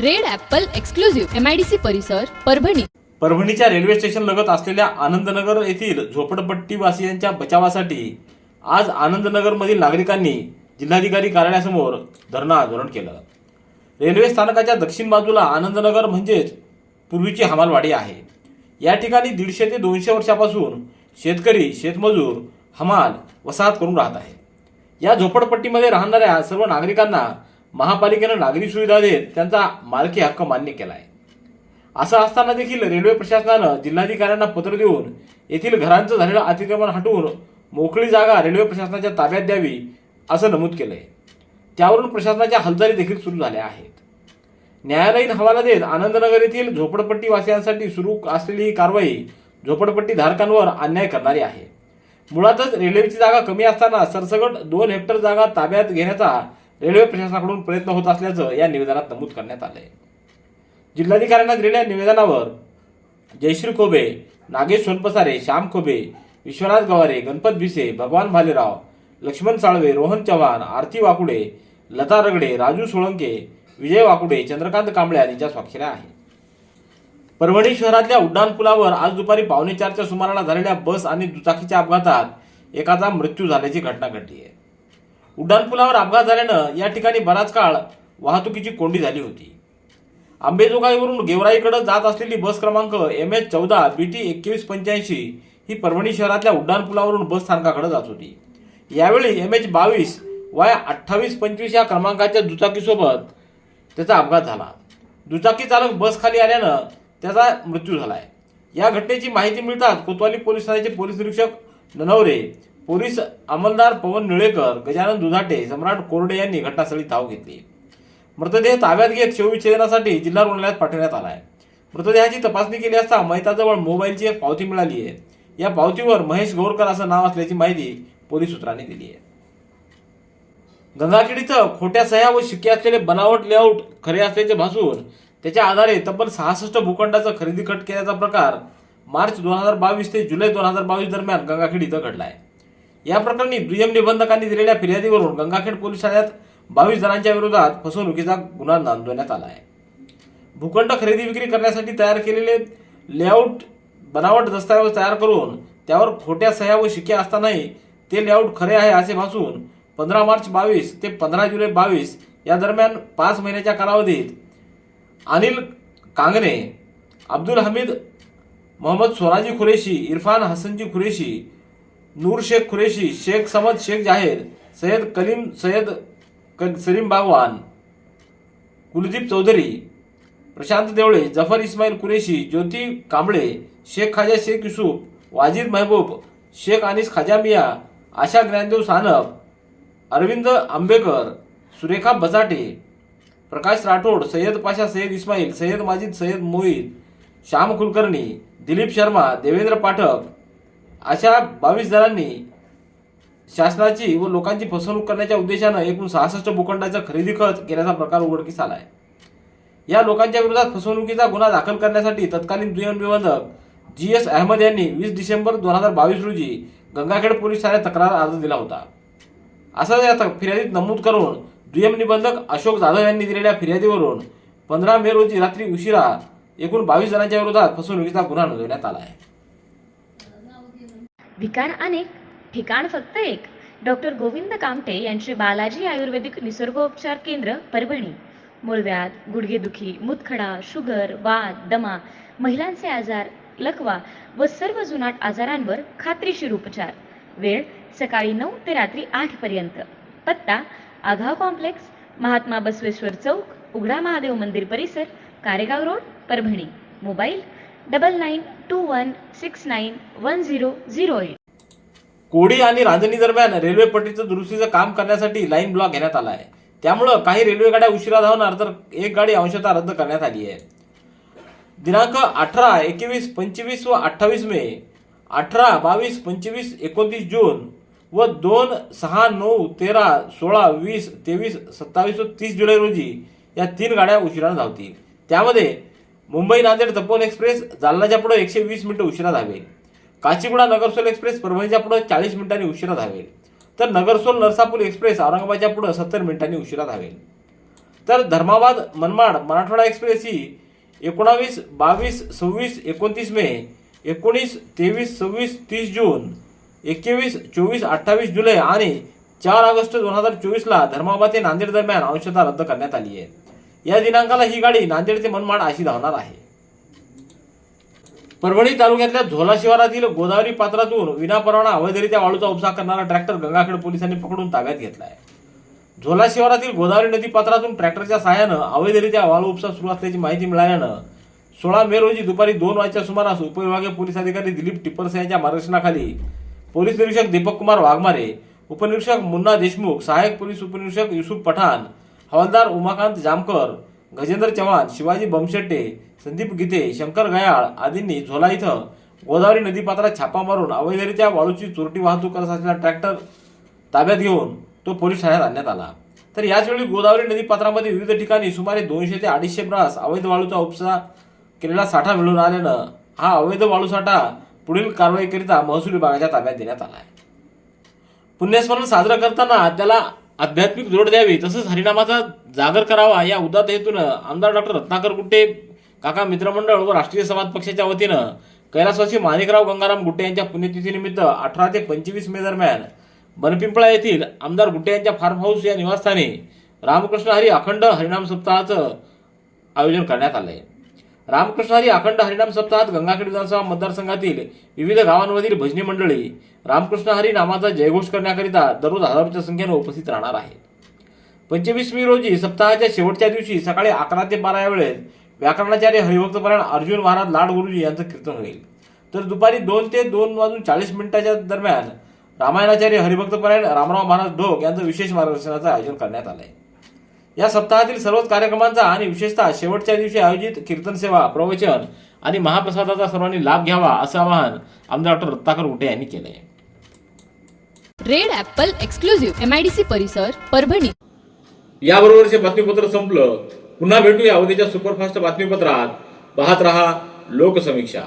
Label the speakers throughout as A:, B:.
A: Red Apple Exclusive MIDC परिसर परभणी.
B: परभणीच्या railway station लगत असलेल्या आनंदनगर येथील झोपडपट्टीवासियांच्या बचावासाठी आज आनंदनगरमधील नागरिकांनी जिल्हाधिकारी कार्यालयासमोर धरणं आंदोलन केलं. रेल्वे स्थानकाच्या दक्षिण बाजूला आनंदनगर म्हणजेच पूर्वीची हमालवाडी आहे. या ठिकाणी दीडशे ते दोनशे वर्षापासून शेतकरी शेतमजूर हमाल वसाहत करून राहत आहे या झोपडपट्टीमध्ये राहणाऱ्या सर्व नागरिकांना महापालिकेनं नागरी सुविधा देत त्यांचा मालकी हक्क मान्य केला आहे असं असताना देखील रेल्वे प्रशासनानं जिल्हाधिकाऱ्यांना पत्र देऊन येथील घरांचं झालेलं अतिक्रमण हटवून मोकळी जागा रेल्वे प्रशासनाच्या ताब्यात द्यावी असं नमूद केलंय. त्यावरून प्रशासनाच्या हालचाली देखील सुरू झाल्या आहेत. न्यायालयीन हवाला देत आनंदनगर येथील झोपडपट्टीवासियांसाठी सुरू असलेली ही कारवाई झोपडपट्टी धारकांवर अन्याय करणारी आहे. मुळातच रेल्वेची जागा कमी असताना सरसकट दोन हेक्टर जागा ताब्यात घेण्याचा रेल्वे प्रशासनाकडून प्रयत्न होत असल्याचं या निवेदनात नमूद करण्यात आलंय. जिल्हाधिकाऱ्यांना दिलेल्या निवेदनावर जयश्री खोबे नागेश सोनपसारे श्याम खोबे विश्वनाथ गवारे गणपत भिसे भगवान भालेराव लक्ष्मण साळवे रोहन चव्हाण आरती वाकुडे लता रगडे राजू सोळंके विजय वाकुडे चंद्रकांत कांबळे यांच्या स्वाक्षऱ्या आहेत. परभणी शहरातल्या उड्डाण पुलावर आज दुपारी पावणे चारच्या सुमाराला झालेल्या बस आणि दुचाकीच्या अपघातात एकाचा मृत्यू झाल्याची घटना घडली आहे. उड्डाणपुलावर अपघात झाल्यानं या ठिकाणी बराच काळ वाहतुकीची कोंडी झाली होती. आंबेजोगाईवरून गेवराईकडे जात असलेली बस क्रमांक एम एच चौदा बी टी एकवीस पंच्याऐंशी ही परभणी शहरातल्या उड्डाणपुलावरून बस स्थानकाकडे जात होती. यावेळी एम एच बावीस वाय अठ्ठावीस पंचवीस या क्रमांकाच्या दुचाकीसोबत त्याचा अपघात झाला. दुचाकी चालक बस खाली आल्यानं त्याचा मृत्यू झालाय. या घटनेची माहिती मिळताच कोतवाली पोलीस ठाण्याचे पोलीस निरीक्षक ननवरे पोलीस अंमलदार पवन निळेकर गजानन दुधाटे सम्राट कोरडे यांनी घटनास्थळी धाव घेतली. मृतदेह ताब्यात घेत शवविच्छेदनासाठी जिल्हा रुग्णालयात पाठवण्यात आला आहे मृतदेहाची तपासणी केली असता मैताजवळ मोबाईलची एक पावती मिळाली आहे. या पावतीवर महेश गोरकर असं नाव असल्याची माहिती पोलीस सूत्रांनी दिली आहे. गंगाखेड इथं खोट्या सह्या व शिक्के असलेले बनावट लेआउट खरे असल्याचे भासून त्याच्या आधारे तब्बल सहासष्ट भूखंडाचा खरेदी कट केल्याचा प्रकार मार्च दोन हजार बावीस ते जुलै दोन हजार बावीस दरम्यान गंगाखेड इथं आहे या प्रकरणी दुय्यम निबंधकांनी दिलेल्या फिर्यादीवरून गंगाखेड पोलीस ठाण्यात बावीस जणांच्या विरोधात फसवणुकीचा गुन्हा नोंदवण्यात आला आहे. भूखंड खरेदी विक्री करण्यासाठी तयार केलेले लेआउट बनावट दस्तऐवज तयार करून त्यावर खोट्या सह्या व शिक्या असतानाही ते लेआउट खरे आहे असे भासून पंधरा मार्च बावीस ते पंधरा जुलै बावीस या दरम्यान पाच महिन्याच्या कालावधीत अनिल कांगणे अब्दुल हमीद मोहम्मद स्वराजी खुरेशी इरफान हसनजी खुरेशी नूर शेख खुरेशी शेख समद शेख जाहीर सय्यद कलीम सय्यद क सलीम बागवान कुलदीप चौधरी प्रशांत देवळे जफर इस्माईल कुरेशी ज्योती कांबळे शेख खाजा शेख युसुफ वाजिद महबूब शेख अनिस खाजा मिया आशा ज्ञानदेव सानप अरविंद आंबेकर सुरेखा बजाटे प्रकाश राठोड सय्यद पाशा सय्यद इस्माईल सय्यद माजिद सय्यद मोहित श्याम कुलकर्णी दिलीप शर्मा देवेंद्र पाठक अशा बावीस जणांनी शासनाची व लोकांची फसवणूक करण्याच्या उद्देशानं एकूण सहासष्ट भूखंडाचा खरेदी खत केल्याचा प्रकार उघडकीस आहे या लोकांच्या विरोधात फसवणुकीचा गुन्हा दाखल करण्यासाठी तत्कालीन दुय्यम निबंधक जी एस अहमद यांनी वीस डिसेंबर दोन हजार बावीस रोजी गंगाखेड पोलीस ठाण्यात तक्रार अर्ज दिला होता. असं या फिर्यादीत नमूद करून दुय्यम निबंधक अशोक जाधव यांनी दिलेल्या फिर्यादीवरून पंधरा मे रोजी रात्री उशिरा एकूण बावीस जणांच्या विरोधात फसवणुकीचा गुन्हा नोंदवण्यात आला आहे.
C: विकार अनेक ठिकाण फक्त एक. डॉक्टर गोविंद कामटे यांचे बालाजी आयुर्वेदिक निसर्गोपचार केंद्र परभणी. मूळव्याध गुडघेदुखी मुतखडा शुगर वाद दमा महिलांचे आजार लकवा व सर्व जुनाट आजारांवर खात्रीशीर उपचार. वेळ सकाळी नऊ ते रात्री आठ पर्यंत. पत्ता आघाव कॉम्प्लेक्स महात्मा बसवेश्वर चौक उघडा महादेव मंदिर परिसर Karegaon road Parbhani. Mobile double nine two one six nine one zero zero eight
B: Kodi आणि रांजणी दरम्यान रेल्वे पट्टीचं दुरुस्तीचं काम करण्यासाठी लाईन ब्लॉक घेण्यात आला आहे. त्यामुळं काही रेल्वे गाड्या उशिरा धावणार तर एक गाडी अंशतः रद्द करण्यात आली आहे. दिनांक अठरा एकवीस पंचवीस व अठ्ठावीस मे अठरा बावीस पंचवीस एकोणतीस जून व दोन सहा नऊ तेरा सोळा वीस तेवीस सत्तावीस व तीस जुलै रोजी या तीन गाड्या उशिरा धावतील. त्यामध्ये मुंबई नांदेड तपोवन एक्सप्रेस जालनाच्या पुढे एकशे वीस मिनिटं उशिरा धावेल. काचीगुडा नगरसोल एक्सप्रेस परभणीच्या पुढे चाळीस मिनिटांनी उशिरा धावेल. तर नगरसोल नरसापूर एक्सप्रेस औरंगाबादच्या पुढे सत्तर मिनिटांनी उशिरा धावेल. तर धर्माबाद मनमाड मराठवाडा एक्सप्रेस ही एकोणावीस बावीस सव्वीस एकोणतीस मे एकोणीस तेवीस सव्वीस तीस जून एकवीस चोवीस अठ्ठावीस जुलै आणि चार ऑगस्ट दोन हजार चोवीसला धर्माबाद ते नांदेड दरम्यान अंशतः रद्द करण्यात आली आहे. या दिनांकाला ही गाडी नांदेड ते मनमाड अशी धावणार आहे. परभणी तालुक्यातल्या झोला शिवारातील गोदावरी पात्रातून विनापरवाना अवैधरित्या वाळूचा उपसा करणारा ट्रॅक्टर गंगाखेड पोलिसांनी पकडून ताब्यात घेतला आहे झोला शिवारातील गोदावरी नदी पात्रातून ट्रॅक्टरच्या सहाय्यानं अवैधरित्या वाळू उपसा सुरू असल्याची माहिती मिळाल्यानं सोळा मे रोजी दुपारी दोन वाजच्या सुमारास उपविभागीय पोलीस अधिकारी दिलीप टिप्परसे यांच्या मार्गदर्शनाखाली पोलीस निरीक्षक दीपक कुमार वाघमारे उपनिरीक्षक मुन्ना देशमुख सहाय्यक पोलीस उपनिरीक्षक युसुफ पठाण हवालदार उमाकांत जामकर गजेंद्र चव्हाण शिवाजी बमशेट्टे संदीप गीते शंकर गयाळ आदींनी झोला इथं गोदावरी नदीपात्रात छापा मारून अवैधरित्या वाळूची चोरटी वाहतूक करत असलेला ट्रॅक्टर ताब्यात घेऊन तो पोलीस ठाण्यात आणण्यात आला. तर याचवेळी गोदावरी नदीपात्रामध्ये विविध ठिकाणी सुमारे दोनशे ते अडीचशे ब्रास अवैध वाळूचा उपसा केलेला साठा मिळून आल्यानं हा अवैध वाळू साठा पुढील कारवाईकरिता महसूल विभागाच्या ताब्यात देण्यात आला आहे पुण्यस्मरण साजरं करताना त्याला आध्यात्मिक जोड द्यावी तसंच हरिनामाचा जागर करावा या उदात्त हेतूनं आमदार डॉक्टर रत्नाकर गुट्टे काका मित्रमंडळ व राष्ट्रीय समाज पक्षाच्या वतीनं कैलासवासी माणिकराव गंगाराम गुट्टे यांच्या पुण्यतिथीनिमित्त अठरा ते पंचवीस मे दरम्यान बनपिंपळा येथील आमदार गुट्टे यांच्या फार्म हाऊस या निवासस्थानी रामकृष्ण हरी अखंड हरिनाम सप्ताहाचं आयोजन करण्यात आलं आहे रामकृष्ण हरी अखंड हरिनाम सप्ताहात गंगाखेड विधानसभा मतदारसंघातील विविध गावांमधील भजनी मंडळी रामकृष्ण हरी नामाचा जयघोष करण्याकरिता दररोज हजारोच्या संख्येनं उपस्थित राहणार आहेत. पंचवीसमी रोजी सप्ताहाच्या शेवटच्या दिवशी सकाळी अकरा ते बारा या वेळेत व्याकरणाचार्य हरिभक्तपरायण अर्जुन महाराज लाड गुरुजी यांचं कीर्तन होईल. तर दुपारी दोन ते दोन वाजून चाळीस मिनिटाच्या दरम्यान रामायणाचार्य हरिभक्तपरायण रामराव महाराज ढोक यांचं विशेष मार्गदर्शनाचं आयोजन करण्यात आलं आहे या सप्ताहातील सर्वच कार्यक्रमांचा आणि विशेषतः शेवटच्या दिवशी आयोजित कीर्तन सेवा प्रवचन आणि महाप्रसादाचा सर्वांनी लाभ घ्यावा असं आवाहन आमदार डॉक्टर रत्नाकर उटे यांनी केलं आहे
A: Red Apple Exclusive M I D C परिसर परभणी.
B: याबरोबरचे बातमीपत्र संपलं. पुन्हा भेटूया उद्याच्या सुपरफास्ट बातमीपत्रात. पाहत रहा लोकसमीक्षा.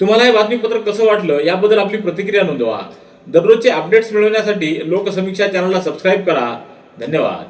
B: तुम्हाला हे बातमीपत्र कसं वाटलं याबद्दल आपली प्रतिक्रिया नोंदवा. दररोजचे अपडेट्स मिळवण्यासाठी लोकसमीक्षा चॅनलला सबस्क्राईब करा. धन्यवाद.